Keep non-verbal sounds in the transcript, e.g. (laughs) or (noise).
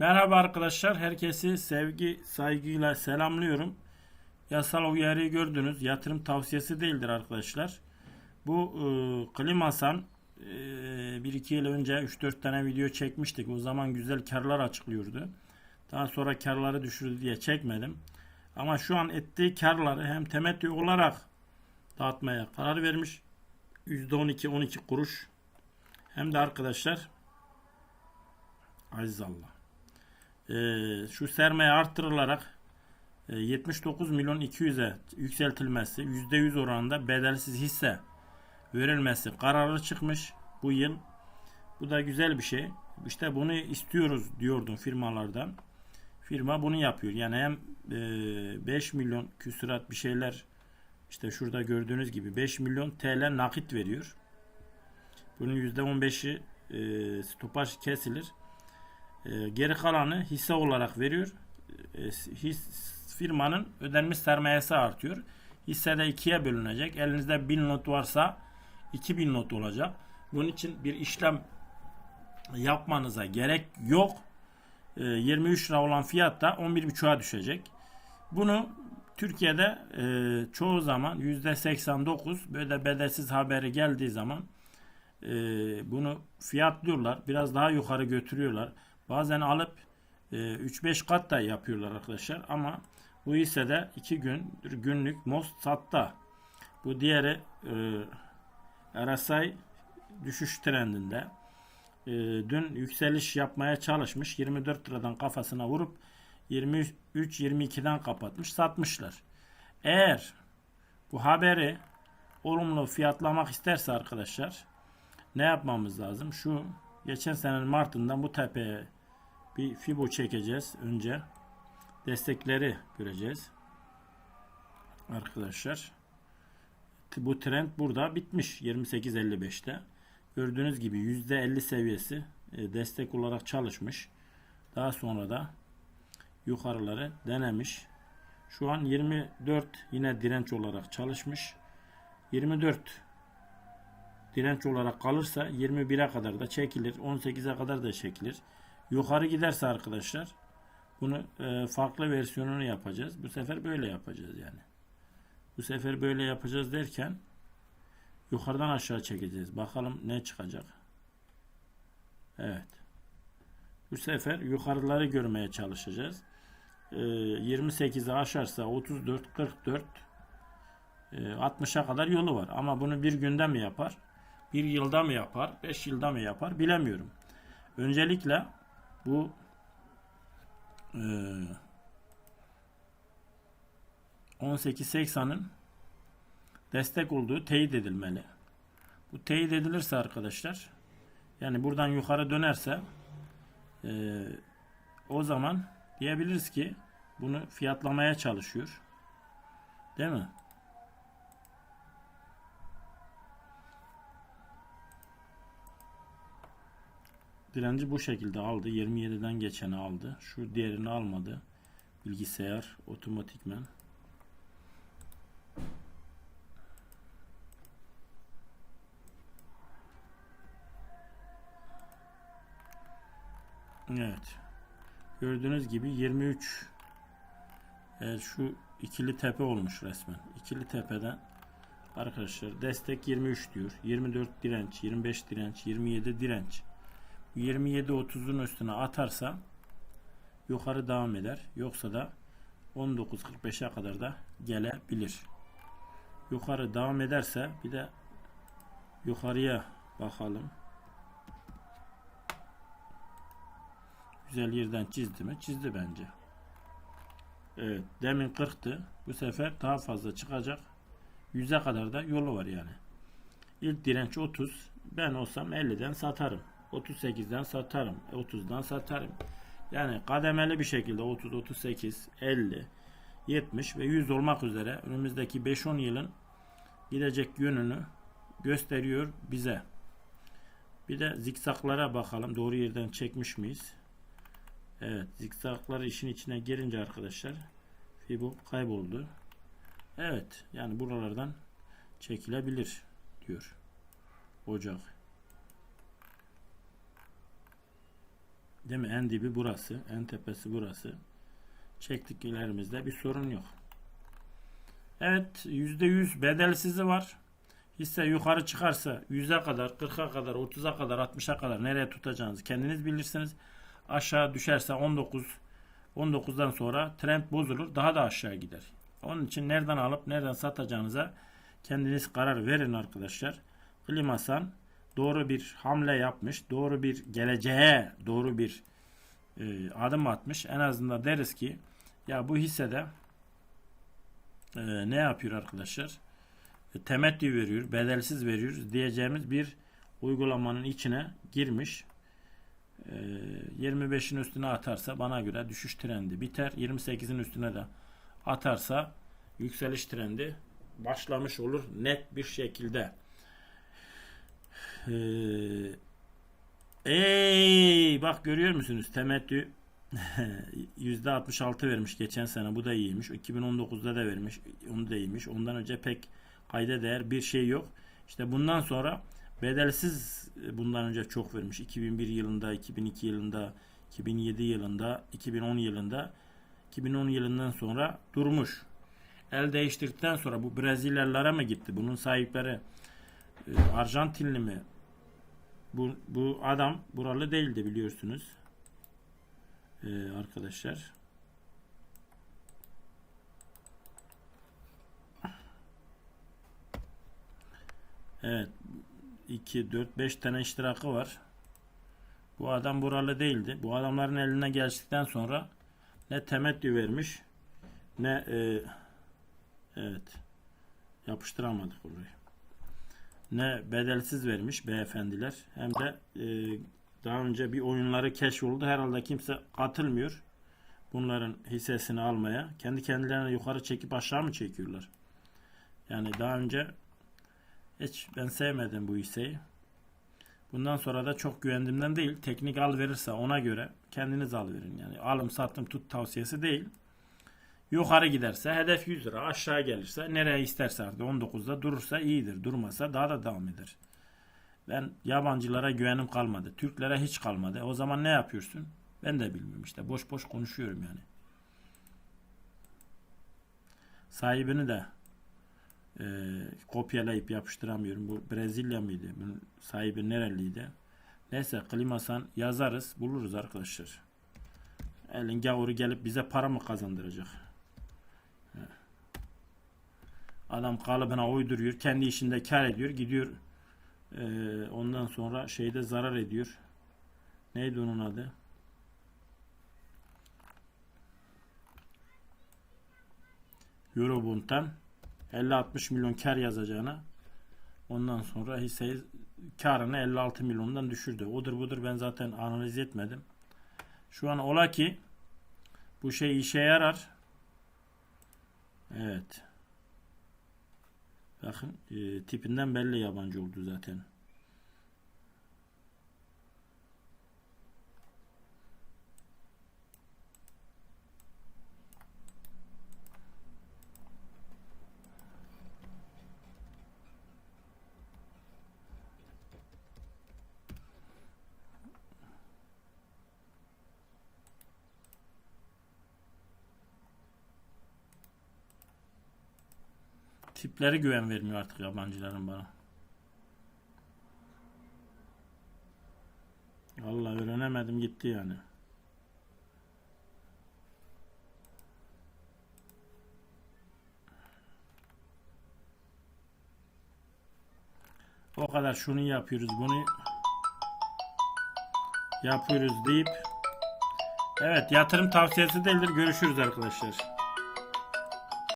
Merhaba arkadaşlar. Herkesi sevgi, saygıyla selamlıyorum. Yasal uyarıyı gördünüz. Yatırım tavsiyesi değildir arkadaşlar. Bu e, Klimasan e, 1-2 yıl önce 3-4 tane video çekmiştik. O zaman güzel karlar açıklıyordu. Daha sonra karları düşürdü diye çekmedim. Ama şu an ettiği karları hem temettü olarak dağıtmaya karar vermiş. %12-12 kuruş. Hem de arkadaşlar Aziz Allah. Ee, şu sermaye arttırılarak e, 79 milyon 200'e yükseltilmesi %100 oranında bedelsiz hisse verilmesi kararı çıkmış bu yıl. Bu da güzel bir şey. İşte bunu istiyoruz diyordum firmalardan. Firma bunu yapıyor. Yani hem e, 5 milyon küsurat bir şeyler işte şurada gördüğünüz gibi 5 milyon TL nakit veriyor. Bunun %15'i e, stopaj kesilir. E, geri kalanı hisse olarak veriyor. E, his, firmanın ödenmiş sermayesi artıyor. Hissede ikiye bölünecek. Elinizde 1000 not varsa 2000 not olacak. Bunun için bir işlem yapmanıza gerek yok. E, 23 lira olan fiyat da 11.5'a düşecek. Bunu Türkiye'de e, çoğu zaman %89 böyle bedelsiz haberi geldiği zaman e, bunu fiyatlıyorlar. Biraz daha yukarı götürüyorlar. Bazen alıp e, 3-5 kat da yapıyorlar arkadaşlar. Ama bu hisse de 2 gün günlük most satta. Bu diğeri e, RSI düşüş trendinde. E, dün yükseliş yapmaya çalışmış. 24 liradan kafasına vurup 23-22'den kapatmış. Satmışlar. Eğer bu haberi olumlu fiyatlamak isterse arkadaşlar ne yapmamız lazım? Şu geçen senenin Mart'ından bu tepeye bir fibo çekeceğiz önce. Destekleri göreceğiz. Arkadaşlar. Bu trend burada bitmiş 28.55'te. Gördüğünüz gibi %50 seviyesi e, destek olarak çalışmış. Daha sonra da yukarıları denemiş. Şu an 24 yine direnç olarak çalışmış. 24 direnç olarak kalırsa 21'e kadar da çekilir. 18'e kadar da çekilir. Yukarı giderse arkadaşlar bunu e, farklı versiyonunu yapacağız. Bu sefer böyle yapacağız yani. Bu sefer böyle yapacağız derken yukarıdan aşağı çekeceğiz. Bakalım ne çıkacak. Evet. Bu sefer yukarıları görmeye çalışacağız. E, 28'i aşarsa 34, 44 e, 60'a kadar yolu var. Ama bunu bir günde mi yapar? Bir yılda mı yapar? Beş yılda mı yapar? Bilemiyorum. Öncelikle bu e, 1880'ın destek olduğu teyit edilmeli. Bu teyit edilirse arkadaşlar yani buradan yukarı dönerse e, o zaman diyebiliriz ki bunu fiyatlamaya çalışıyor. Değil mi? Direnci bu şekilde aldı. 27'den geçeni aldı. Şu diğerini almadı. Bilgisayar otomatikmen. Evet. Gördüğünüz gibi 23 evet, şu ikili tepe olmuş resmen. İkili tepeden arkadaşlar destek 23 diyor. 24 direnç, 25 direnç, 27 direnç. 27-30'un üstüne atarsa yukarı devam eder. Yoksa da 19.45'e kadar da gelebilir. Yukarı devam ederse bir de yukarıya bakalım. Güzel yerden çizdi mi? Çizdi bence. Evet. Demin 40'tı. Bu sefer daha fazla çıkacak. 100'e kadar da yolu var yani. İlk direnç 30. Ben olsam 50'den satarım. 38'den satarım. 30'dan satarım. Yani kademeli bir şekilde 30, 38, 50, 70 ve 100 olmak üzere önümüzdeki 5-10 yılın gidecek yönünü gösteriyor bize. Bir de zikzaklara bakalım. Doğru yerden çekmiş miyiz? Evet. Zikzaklar işin içine girince arkadaşlar Fibo kayboldu. Evet. Yani buralardan çekilebilir diyor. Ocak. Değil mi? En dibi burası. En tepesi burası. Çektiklerimizde bir sorun yok. Evet %100 bedelsizi var. Hisse yukarı çıkarsa 100'e kadar, 40'a kadar, 30'a kadar, 60'a kadar nereye tutacağınızı kendiniz bilirsiniz. Aşağı düşerse 19 19'dan sonra trend bozulur. Daha da aşağı gider. Onun için nereden alıp nereden satacağınıza kendiniz karar verin arkadaşlar. Klimasan doğru bir hamle yapmış. Doğru bir geleceğe doğru bir e, adım atmış. En azından deriz ki ya bu hissede e, ne yapıyor arkadaşlar? E, temettü veriyor, bedelsiz veriyoruz diyeceğimiz bir uygulamanın içine girmiş. E, 25'in üstüne atarsa bana göre düşüş trendi biter. 28'in üstüne de atarsa yükseliş trendi başlamış olur net bir şekilde. Ee, ey bak görüyor musunuz? Temettü (laughs) %66 vermiş geçen sene. Bu da iyiymiş. 2019'da da vermiş. Onu da iyiymiş. Ondan önce pek kayda değer bir şey yok. İşte bundan sonra bedelsiz bundan önce çok vermiş. 2001 yılında 2002 yılında 2007 yılında 2010 yılında 2010 yılından sonra durmuş. El değiştirdikten sonra bu Brezilyalılara mı gitti? Bunun sahipleri e, Arjantinli mi bu, bu adam buralı değildi biliyorsunuz ee, arkadaşlar. Evet. 2, 4, 5 tane iştirakı var. Bu adam buralı değildi. Bu adamların eline geçtikten sonra ne temettü vermiş ne e, evet yapıştıramadık orayı. Ne bedelsiz vermiş beyefendiler hem de e, daha önce bir oyunları keşfoldu. Herhalde kimse katılmıyor. Bunların hissesini almaya. Kendi kendilerine yukarı çekip aşağı mı çekiyorlar? Yani daha önce hiç ben sevmedim bu hisseyi. Bundan sonra da çok güvendiğimden değil. Teknik al verirse ona göre kendiniz al verin. Yani alım satım tut tavsiyesi değil. Yukarı giderse hedef 100 lira aşağı gelirse nereye isterse artık 19'da durursa iyidir. Durmasa daha da devam eder. Ben yabancılara güvenim kalmadı. Türklere hiç kalmadı. O zaman ne yapıyorsun? Ben de bilmiyorum işte. Boş boş konuşuyorum yani. Sahibini de e, kopyalayıp yapıştıramıyorum. Bu Brezilya mıydı? Bunun sahibi nereliydi? Neyse klimasan yazarız. Buluruz arkadaşlar. Elin gavuru gelip bize para mı kazandıracak? Adam kalıbına uyduruyor. Kendi işinde kar ediyor. Gidiyor ee, ondan sonra şeyde zarar ediyor. Neydi onun adı? Eurobond'dan 50-60 milyon kar yazacağına ondan sonra hisseyi karını 56 milyondan düşürdü. Odur budur ben zaten analiz etmedim. Şu an ola ki bu şey işe yarar. Evet. Bakın e, tipinden belli yabancı oldu zaten. Tipleri güven vermiyor artık yabancıların bana. Allah öğrenemedim gitti yani. O kadar şunu yapıyoruz bunu yapıyoruz deyip Evet yatırım tavsiyesi değildir. Görüşürüz arkadaşlar.